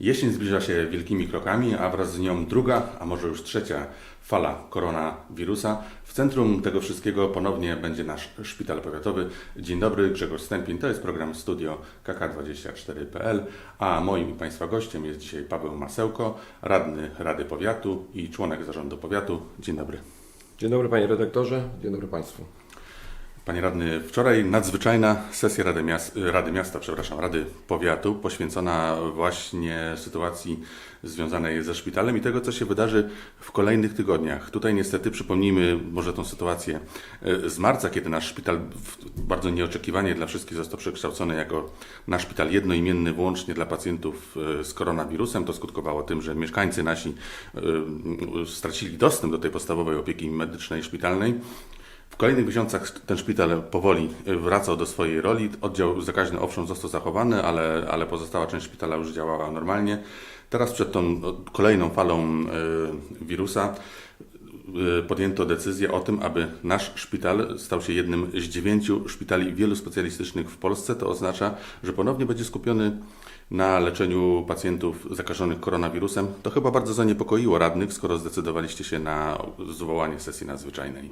Jesień zbliża się wielkimi krokami, a wraz z nią druga, a może już trzecia fala koronawirusa. W centrum tego wszystkiego ponownie będzie nasz szpital powiatowy. Dzień dobry, Grzegorz Stępień. To jest program Studio KK24.pl, a moim i Państwa gościem jest dzisiaj Paweł Masełko, radny Rady Powiatu i członek zarządu powiatu. Dzień dobry. Dzień dobry panie redaktorze, dzień dobry państwu. Panie radny, wczoraj nadzwyczajna sesja Rady, Miast, Rady Miasta, przepraszam, Rady Powiatu poświęcona właśnie sytuacji związanej ze szpitalem i tego, co się wydarzy w kolejnych tygodniach. Tutaj niestety przypomnijmy może tą sytuację e, z marca, kiedy nasz szpital bardzo nieoczekiwanie dla wszystkich został przekształcony jako nasz szpital jednoimienny wyłącznie dla pacjentów e, z koronawirusem. To skutkowało tym, że mieszkańcy nasi e, stracili dostęp do tej podstawowej opieki medycznej szpitalnej. W kolejnych miesiącach ten szpital powoli wracał do swojej roli. Oddział zakaźny owszem został zachowany, ale, ale pozostała część szpitala już działała normalnie. Teraz przed tą no, kolejną falą y, wirusa y, podjęto decyzję o tym, aby nasz szpital stał się jednym z dziewięciu szpitali wielospecjalistycznych w Polsce. To oznacza, że ponownie będzie skupiony na leczeniu pacjentów zakażonych koronawirusem. To chyba bardzo zaniepokoiło radnych, skoro zdecydowaliście się na zwołanie sesji nadzwyczajnej.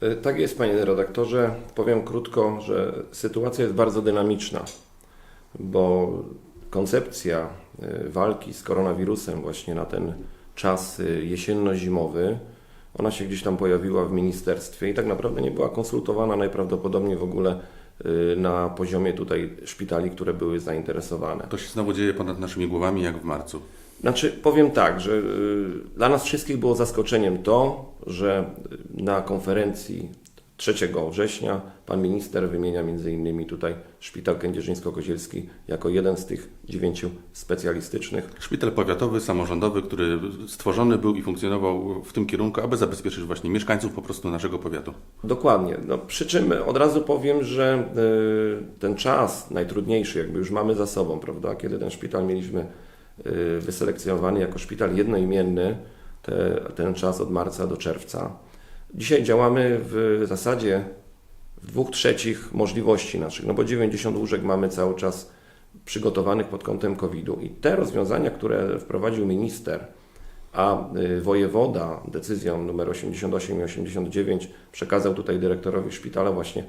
E, Tak jest panie redaktorze. Powiem krótko, że sytuacja jest bardzo dynamiczna, bo koncepcja e, walki z koronawirusem właśnie na ten czas e, jesienno-zimowy, ona się gdzieś tam pojawiła w ministerstwie i tak naprawdę nie była konsultowana najprawdopodobniej w ogóle na poziomie tutaj szpitali, które były zainteresowane. To się znowu dzieje ponad naszymi głowami, jak w marcu. Znaczy, powiem tak, że y, dla nas wszystkich było zaskoczeniem to, że y, na konferencji 3 września pan minister wymienia między innymi tutaj Szpital Kędzierzyńsko-Kozielski jako jeden z tych dziewięciu specjalistycznych. Szpital powiatowy, samorządowy, który stworzony był i funkcjonował w tym kierunku, aby zabezpieczyć właśnie mieszkańców po prostu naszego powiatu. Dokładnie. No, przy czym od razu powiem, że y, ten czas najtrudniejszy jakby już mamy za sobą, prawda? Kiedy ten szpital mieliśmy wyselekcjonowany jako szpital jednoimienny, te, ten czas od marca do czerwca. Dzisiaj działamy w zasadzie w dwóch trzecich możliwości naszych, no bo 90 łóżek mamy cały czas przygotowanych pod kątem COVID-u i te rozwiązania, które wprowadził minister, a y, wojewoda decyzją numer 88 i 89 przekazał tutaj dyrektorowi szpitala właśnie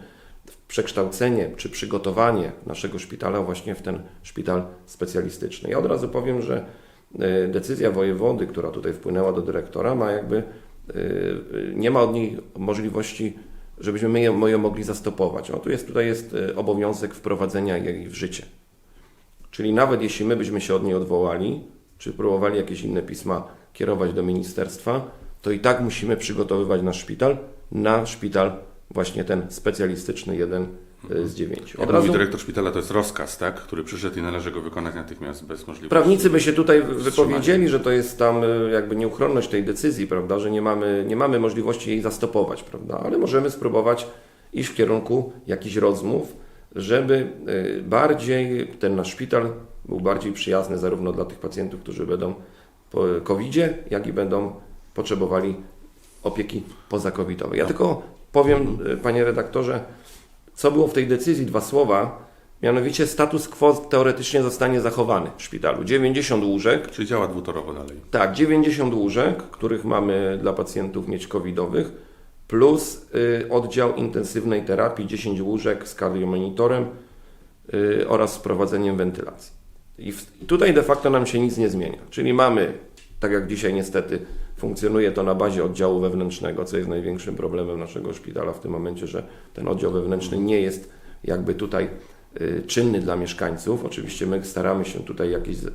przekształcenie czy przygotowanie naszego szpitala właśnie w ten szpital specjalistyczny. Ja od razu powiem, że y, decyzja wojewody, która tutaj wpłynęła do dyrektora, ma jakby y, y, nie ma od niej możliwości, żebyśmy my ją, mogli zastopować. No, tu jest, tutaj jest obowiązek wprowadzenia jej w życie. Czyli nawet jeśli my byśmy się od niej odwołali, czy próbowali jakieś inne pisma kierować do ministerstwa, to i tak musimy przygotowywać nasz szpital na szpital właśnie ten specjalistyczny, jeden y, z dziewięciu. Jak mówi dyrektor szpitala, to jest rozkaz, tak, który przyszedł i należy go wykonać natychmiast bez możliwości. Prawnicy by się tutaj wypowiedzieli, że to jest tam y, jakby nieuchronność tej decyzji, prawda, że nie mamy, nie mamy możliwości jej zastopować, prawda, ale możemy spróbować iść w kierunku jakichś rozmów, żeby y, bardziej ten nasz szpital był bardziej przyjazny zarówno dla tych pacjentów, którzy będą po COVID-zie, jak i będą potrzebowali opieki pozacovidowej. Ja tylko powiem, y, panie redaktorze, co było w tej decyzji, dwa słowa. Mianowicie status quo teoretycznie zostanie zachowany w szpitalu. 90 łóżek, Czyli działa dwutorowo dalej. tak, 90 łóżek, których mamy dla pacjentów mieć covidowych, plus y, oddział intensywnej terapii, 10 łóżek z kardiomonitorem y, oraz z prowadzeniem wentylacji. I w, tutaj de facto nam się nic nie zmienia. Czyli mamy, tak jak dzisiaj niestety funkcjonuje to na bazie oddziału wewnętrznego, co jest największym problemem naszego szpitala w tym momencie, że ten oddział wewnętrzny nie jest jakby tutaj y, czynny dla mieszkańców. Oczywiście my staramy się tutaj jakieś y,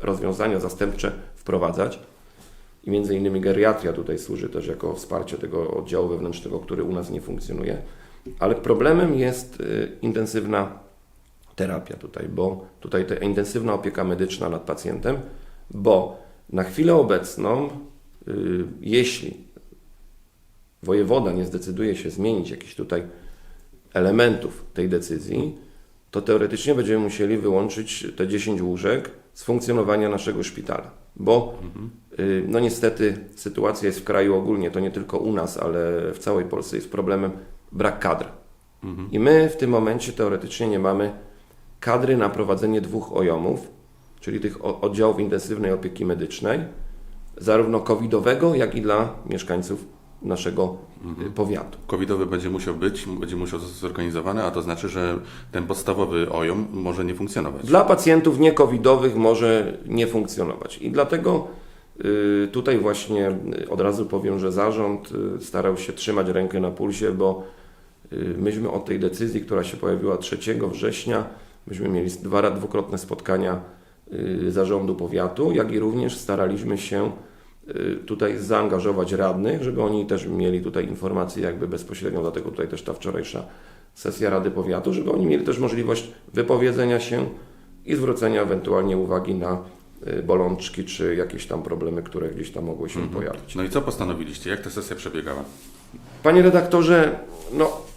rozwiązania zastępcze wprowadzać. I między innymi geriatria tutaj służy też jako wsparcie tego oddziału wewnętrznego, który u nas nie funkcjonuje. Ale problemem jest y, intensywna terapia tutaj, bo tutaj ta intensywna opieka medyczna nad pacjentem, bo na chwilę obecną, y, jeśli wojewoda nie zdecyduje się zmienić jakichś tutaj elementów tej decyzji, to teoretycznie będziemy musieli wyłączyć te 10 łóżek z funkcjonowania naszego szpitala. Bo y, no niestety sytuacja jest w kraju ogólnie, to nie tylko u nas, ale w całej Polsce jest problemem brak kadr. I my w tym momencie teoretycznie nie mamy kadry na prowadzenie dwóch ojomów, czyli tych oddziałów intensywnej opieki medycznej, zarówno covidowego, jak i dla mieszkańców naszego y, powiatu. Covidowy będzie musiał być, będzie musiał zostać zorganizowany, a to znaczy, że ten podstawowy OJOM może nie funkcjonować. Dla pacjentów niecovidowych może nie funkcjonować. I dlatego y, tutaj właśnie y, od razu powiem, że zarząd starał się trzymać rękę na pulsie, bo myśmy od tej decyzji, która się pojawiła 3 września, myśmy mieli dwa, dwukrotne spotkania zarządu powiatu, jak i również staraliśmy się y, tutaj zaangażować radnych, żeby oni też mieli tutaj informacje jakby bezpośrednio, dlatego tutaj też ta wczorajsza sesja Rady Powiatu, żeby oni mieli też możliwość wypowiedzenia się i zwrócenia ewentualnie uwagi na y, bolączki czy jakieś tam problemy, które gdzieś tam mogły się pojawić. No i co postanowiliście? Jak ta sesja przebiegała? Panie redaktorze, no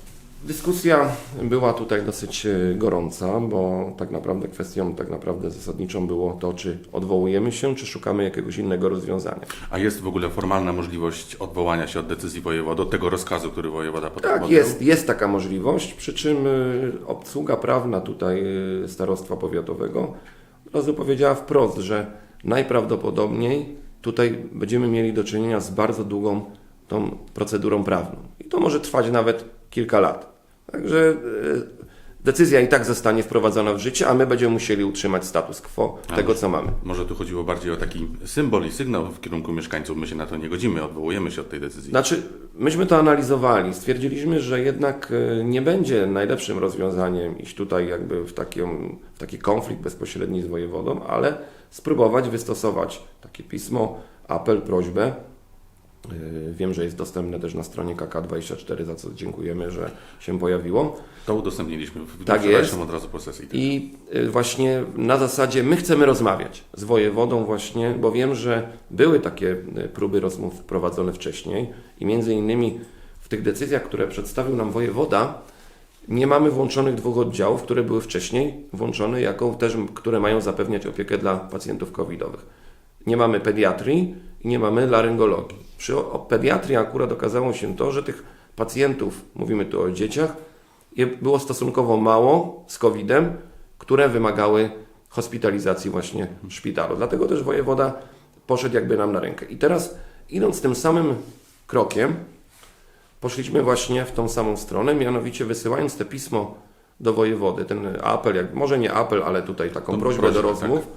dyskusja była tutaj dosyć e, gorąca, bo tak naprawdę kwestią tak naprawdę zasadniczą było to, czy odwołujemy się, czy szukamy jakiegoś innego rozwiązania. A jest w ogóle formalna możliwość odwołania się od decyzji wojewody, od tego rozkazu, który wojewoda Tak, podjął? jest, jest taka możliwość, przy czym y, obsługa prawna tutaj y, starostwa powiatowego od razu powiedziała wprost, że najprawdopodobniej tutaj będziemy mieli do czynienia z bardzo długą tą procedurą prawną. I to może trwać nawet kilka lat. Także y, decyzja i tak zostanie wprowadzona w życie, a my będziemy musieli utrzymać status quo A, tego, co mamy. Może tu chodziło bardziej o taki symbol i sygnał w kierunku mieszkańców. My się na to nie godzimy, odwołujemy się od tej decyzji. Znaczy, myśmy to analizowali. Stwierdziliśmy, że jednak e, nie będzie najlepszym rozwiązaniem iść tutaj jakby w, taką, w taki konflikt bezpośredni z wojewodą, ale spróbować wystosować takie pismo, apel, prośbę. E, Wiem, że jest dostępne też na stronie KK24, za co dziękujemy, że się pojawiło. To udostępniliśmy w Tak jest. od razu po sesji. I y, właśnie na zasadzie my chcemy rozmawiać z wojewodą właśnie, bo wiem, że były takie y, próby rozmów prowadzone wcześniej i między innymi w tych decyzjach, które przedstawił nam wojewoda, nie mamy włączonych dwóch oddziałów, które były wcześniej włączone jako też, które mają zapewniać opiekę dla pacjentów covidowych. Nie mamy pediatrii i nie mamy laryngologii. Przy pediatrii akurat okazało się to, że tych pacjentów, mówimy tu o dzieciach, było stosunkowo mało z COVID-em, które wymagały hospitalizacji właśnie w szpitalu. Dlatego też wojewoda poszedł jakby nam na rękę. I teraz idąc tym samym krokiem, poszliśmy właśnie w tą samą stronę, mianowicie wysyłając te pismo do wojewody, ten apel, jak, może nie apel, ale tutaj taką prośbę prośbę, do tak. rozmów,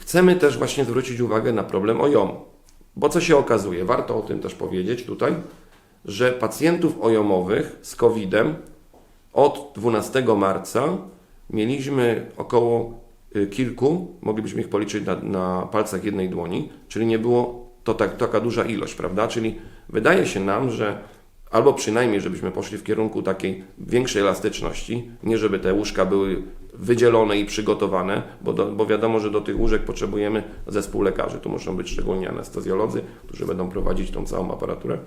chcemy też właśnie zwrócić uwagę na problem OJOM. Bo co się okazuje, warto o tym też powiedzieć tutaj, że pacjentów ojomowych z COVID-em od 12 marca mieliśmy około y, kilku, moglibyśmy ich policzyć na, na palcach jednej dłoni, czyli nie było to tak, taka duża ilość, prawda? Czyli wydaje się nam, że albo przynajmniej, żebyśmy poszli w kierunku takiej większej elastyczności, nie żeby te łóżka były wydzielone i przygotowane, bo, do, bo wiadomo, że do tych łóżek potrzebujemy zespół lekarzy. Tu muszą być szczególnie anestezjolodzy, którzy będą prowadzić tą całą aparaturę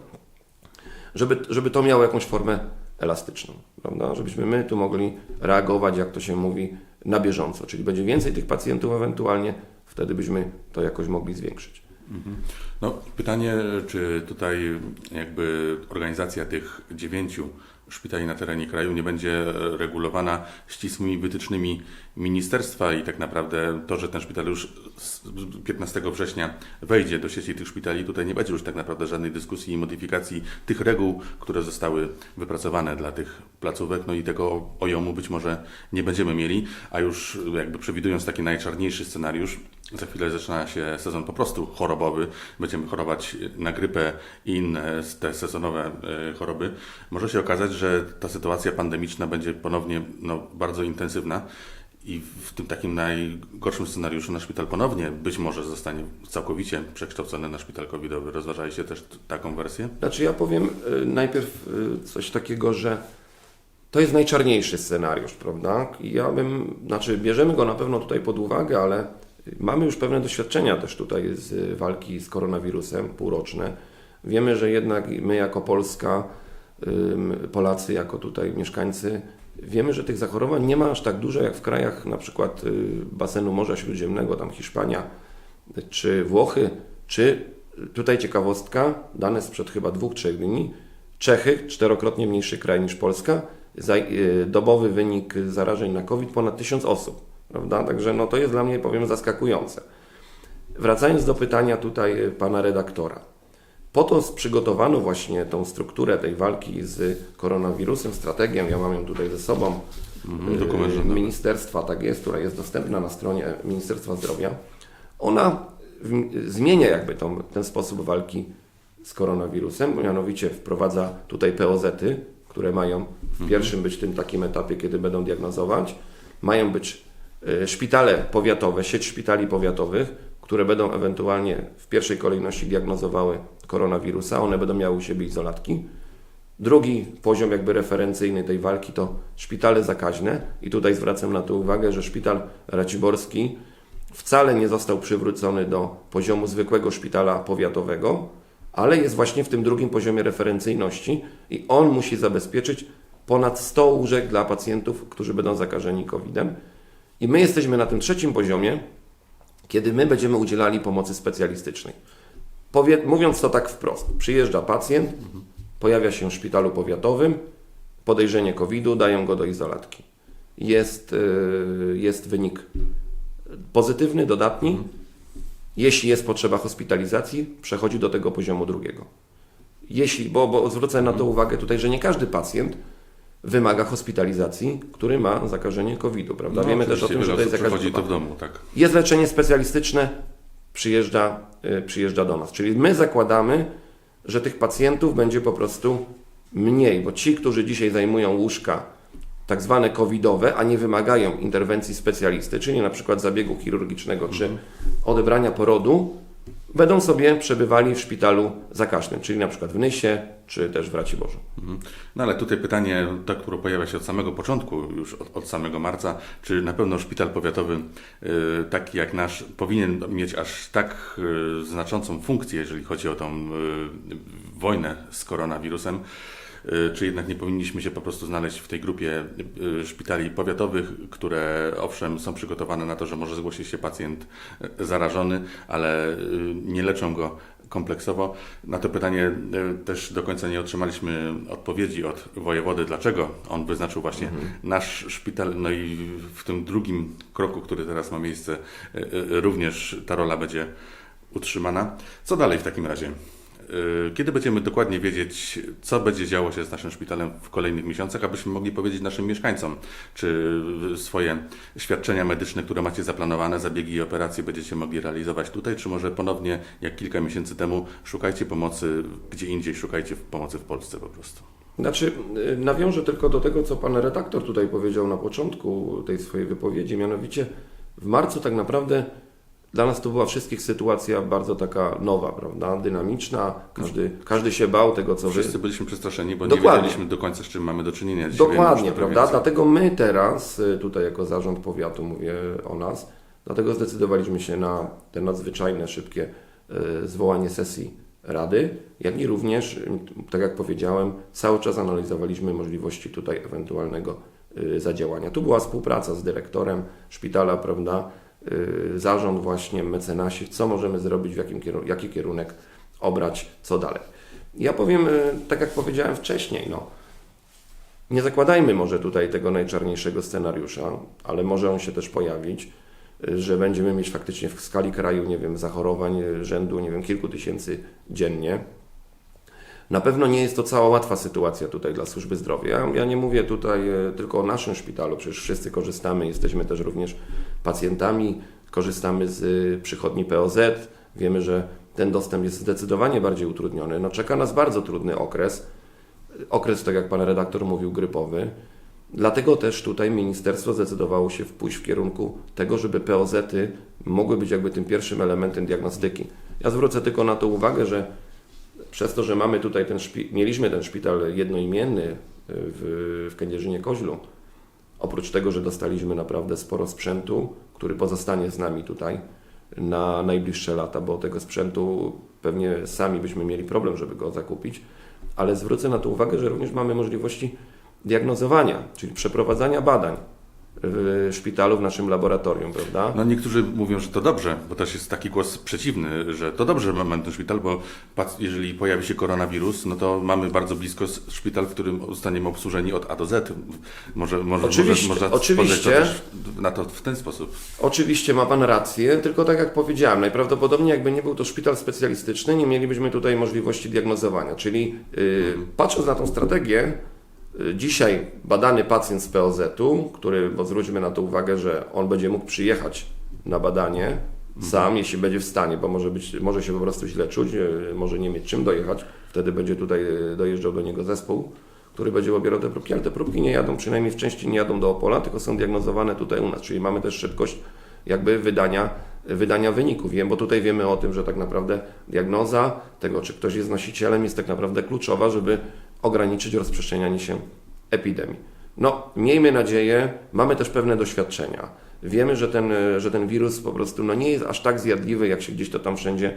żeby, żeby to miało jakąś formę elastyczną, prawda? Żebyśmy my tu mogli reagować, jak to się mówi, na bieżąco. Czyli będzie więcej tych pacjentów ewentualnie, wtedy byśmy to jakoś mogli zwiększyć. No, pytanie, czy tutaj jakby organizacja tych dziewięciu szpitali na terenie kraju nie będzie regulowana ścisłymi wytycznymi ministerstwa i tak naprawdę to, że ten szpital już z 15 września wejdzie do sieci tych szpitali, tutaj nie będzie już tak naprawdę żadnej dyskusji i modyfikacji tych reguł, które zostały wypracowane dla tych placówek, no i tego ojomu być może nie będziemy mieli, a już jakby przewidując taki najczarniejszy scenariusz, za chwilę zaczyna się sezon po prostu chorobowy. Będziemy chorować na grypę i inne te sezonowe e, choroby. Może się okazać, że ta sytuacja pandemiczna będzie ponownie no, bardzo intensywna i w tym takim najgorszym scenariuszu nasz szpital ponownie być może zostanie całkowicie przekształcony na szpital covidowy. Rozważaliście też taką wersję? Znaczy ja powiem y, najpierw y, coś takiego, że to jest najczarniejszy scenariusz, prawda? Ja bym, znaczy bierzemy go na pewno tutaj pod uwagę, ale mamy już pewne doświadczenia też tutaj z walki z koronawirusem, półroczne. Wiemy, że jednak my jako Polska, Polacy jako tutaj mieszkańcy, wiemy, że tych zachorowań nie ma aż tak dużo jak w krajach na przykład y, basenu Morza Śródziemnego, tam Hiszpania czy Włochy, czy tutaj ciekawostka, dane sprzed chyba dwóch, trzech dni, Czechy, czterokrotnie mniejszy kraj niż Polska, y, dobowy wynik zarażeń na COVID ponad 1000 osób. prawda? Także no, to jest dla mnie, powiem, zaskakujące. Wracając do pytania tutaj pana redaktora. Po to przygotowano właśnie tą strukturę tej walki z koronawirusem, strategię, ja mam ją tutaj ze sobą, Mhm, dokument rządowy. ministerstwa, tak jest, która jest dostępna na stronie Ministerstwa Zdrowia. Ona zmienia jakby tą, ten sposób walki z koronawirusem, mianowicie wprowadza tutaj POZ-y, które mają w pierwszym być tym takim etapie, kiedy będą diagnozować. Mają być e, szpitale powiatowe, sieć szpitali powiatowych, które będą ewentualnie w pierwszej kolejności diagnozowały koronawirusa. One będą miały u siebie izolatki. Drugi poziom jakby referencyjny tej walki to szpitale zakaźne i tutaj zwracam na to uwagę, że szpital Raciborski wcale nie został przywrócony do poziomu zwykłego szpitala powiatowego, ale jest właśnie w tym drugim poziomie referencyjności i on musi zabezpieczyć ponad 100 łóżek dla pacjentów, którzy będą zakażeni COVID-em. I my jesteśmy na tym trzecim poziomie, kiedy my będziemy udzielali pomocy specjalistycznej. Powie, mówiąc to tak wprost, przyjeżdża pacjent, pojawia się w szpitalu powiatowym, podejrzenie COVID-u, dają go do izolatki. Jest, yy, jest wynik pozytywny, dodatni. Jeśli jest potrzeba hospitalizacji, przechodzi do tego poziomu drugiego. Jeśli, bo, bo zwrócę na to uwagę tutaj, że nie każdy pacjent wymaga hospitalizacji, który ma zakażenie COVID-u, prawda? No, Wiemy też o tym, że to jest jakaś to w domu, tak. Jest leczenie specjalistyczne, przyjeżdża, y, przyjeżdża do nas. Czyli my zakładamy, że tych pacjentów będzie po prostu mniej, bo ci, którzy dzisiaj zajmują łóżka tak zwane covidowe, a nie wymagają interwencji specjalisty, czyli na przykład zabiegu chirurgicznego czy odebrania porodu, będą sobie przebywali w szpitalu zakaźnym, czyli na przykład w Nysie, czy też w Raciborzu. Mhm. No ale tutaj pytanie, to, które pojawia się od samego początku, już od, od samego marca, czy na pewno szpital powiatowy, y, taki jak nasz, powinien mieć aż tak y, znaczącą funkcję, jeżeli chodzi o tą y, wojnę z koronawirusem, czy jednak nie powinniśmy się po prostu znaleźć w tej grupie y, szpitali powiatowych, które owszem są przygotowane na to, że może zgłosić się pacjent y, zarażony, ale y, nie leczą go kompleksowo. Na to pytanie y, też do końca nie otrzymaliśmy odpowiedzi od wojewody, dlaczego on wyznaczył właśnie nasz szpital. No i w tym drugim kroku, który teraz ma miejsce, y, y, również ta rola będzie utrzymana. Co dalej w takim razie? Y, Kiedy będziemy dokładnie wiedzieć, co będzie działo się z naszym szpitalem w kolejnych miesiącach, abyśmy mogli powiedzieć naszym mieszkańcom, czy swoje świadczenia medyczne, które macie zaplanowane, zabiegi i operacje będziecie mogli realizować tutaj, czy może ponownie, jak kilka miesięcy temu, szukajcie pomocy gdzie indziej, szukajcie pomocy w Polsce po prostu. Znaczy, y, nawiążę tylko do tego, co pan redaktor tutaj powiedział na początku tej swojej wypowiedzi, mianowicie w marcu tak naprawdę dla nas to była wszystkich sytuacja bardzo taka nowa, prawda, dynamiczna, każdy, każdy się bał tego, co wy... Wszyscy byliśmy przestraszeni, bo Dokładnie. nie wiedzieliśmy do końca, z czym mamy do czynienia. Dzisiaj Dokładnie, prawda? więcej. Dlatego my teraz, y, tutaj jako zarząd powiatu mówię o nas, dlatego zdecydowaliśmy się na te nadzwyczajne, szybkie y, zwołanie sesji Rady, jak i również, y, tak jak powiedziałem, cały czas analizowaliśmy możliwości tutaj ewentualnego zadziałania. Tu była współpraca z dyrektorem szpitala, prawda? Y, Zarząd właśnie, mecenasi, co możemy zrobić, w jakim jaki kierunek obrać, co dalej. Ja powiem, y, tak jak powiedziałem wcześniej, no, nie zakładajmy może tutaj tego najczarniejszego scenariusza, ale może on się też pojawić, y, że będziemy mieć faktycznie w skali kraju, nie wiem, zachorowań rzędu, nie wiem, kilku tysięcy dziennie. Na pewno nie jest to cała łatwa sytuacja tutaj dla służby zdrowia. Ja, nie mówię tutaj y, tylko o naszym szpitalu, przecież wszyscy korzystamy, jesteśmy też również pacjentami, korzystamy z y, przychodni POZ. Wiemy, że ten dostęp jest zdecydowanie bardziej utrudniony. No, czeka nas bardzo trudny okres okres, tak jak pan redaktor mówił, grypowy. Dlatego też tutaj ministerstwo zdecydowało się pójść w kierunku tego, żeby POZ-y mogły być jakby tym pierwszym elementem diagnostyki. Ja zwrócę tylko na to uwagę, że przez to, że mamy tutaj ten mieliśmy ten szpital jednoimienny y, w, w Kędzierzynie Koźlu, oprócz tego, że dostaliśmy naprawdę sporo sprzętu, który pozostanie z nami tutaj na najbliższe lata, bo tego sprzętu pewnie sami byśmy mieli problem, żeby go zakupić, ale zwrócę na to uwagę, że również mamy możliwości diagnozowania, czyli przeprowadzania badań w szpitalu, w naszym laboratorium, prawda? No niektórzy mówią, że to dobrze, bo też jest taki głos przeciwny, że to dobrze, że mamy ten szpital, bo jeżeli pojawi się koronawirus, no to mamy bardzo blisko szpital, w którym zostaniemy obsłużeni od A do Z. Może, może, Oczywiście, może, można oczywiście. to też na to w ten sposób. Oczywiście ma Pan rację, tylko tak jak powiedziałem, najprawdopodobniej jakby nie był to szpital specjalistyczny, nie mielibyśmy tutaj możliwości diagnozowania. Czyli yy, patrząc na tą strategię, dzisiaj badany pacjent z POZ-u, który, bo zwróćmy na to uwagę, że on będzie mógł przyjechać na badanie sam, jeśli będzie w stanie, bo może, być, może się po prostu źle czuć, yy, może nie mieć czym dojechać, wtedy będzie tutaj yy, dojeżdżał do niego zespół który będzie obierał te próbki, ale te próbki nie jadą, przynajmniej w części nie jadą do Opola, tylko są diagnozowane tutaj u nas, czyli mamy też szybkość jakby wydania, wydania wyników. Wiem, bo tutaj wiemy o tym, że tak naprawdę diagnoza tego, czy ktoś jest nosicielem, jest tak naprawdę kluczowa, żeby ograniczyć rozprzestrzenianie się epidemii. No, miejmy nadzieję, mamy też pewne doświadczenia. Wiemy, że ten, że ten wirus po prostu no, nie jest aż tak zjadliwy, jak się gdzieś to tam wszędzie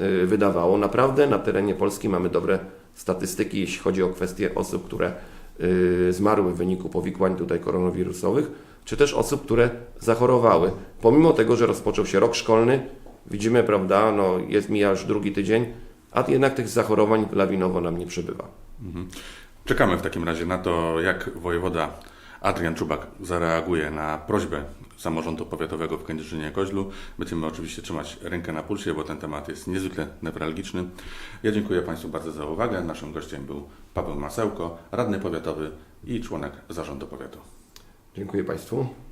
y, wydawało. Naprawdę na terenie Polski mamy dobre statystyki, jeśli chodzi o kwestie osób, które y, zmarły w wyniku powikłań tutaj koronawirusowych, czy też osób, które zachorowały. Pomimo tego, że rozpoczął się rok szkolny, widzimy, prawda, no jest mija już drugi tydzień, a jednak tych zachorowań lawinowo nam nie przybywa. Czekamy w takim razie na to, jak wojewoda Adrian Czubak zareaguje na prośbę samorządu powiatowego w Kędzierzynie-Koźlu. Będziemy oczywiście trzymać rękę na pulsie, bo ten temat jest niezwykle newralgiczny. Ja dziękuję Państwu bardzo za uwagę. Naszym gościem był Paweł Masełko, radny powiatowy i członek zarządu powiatu. Dziękuję Państwu.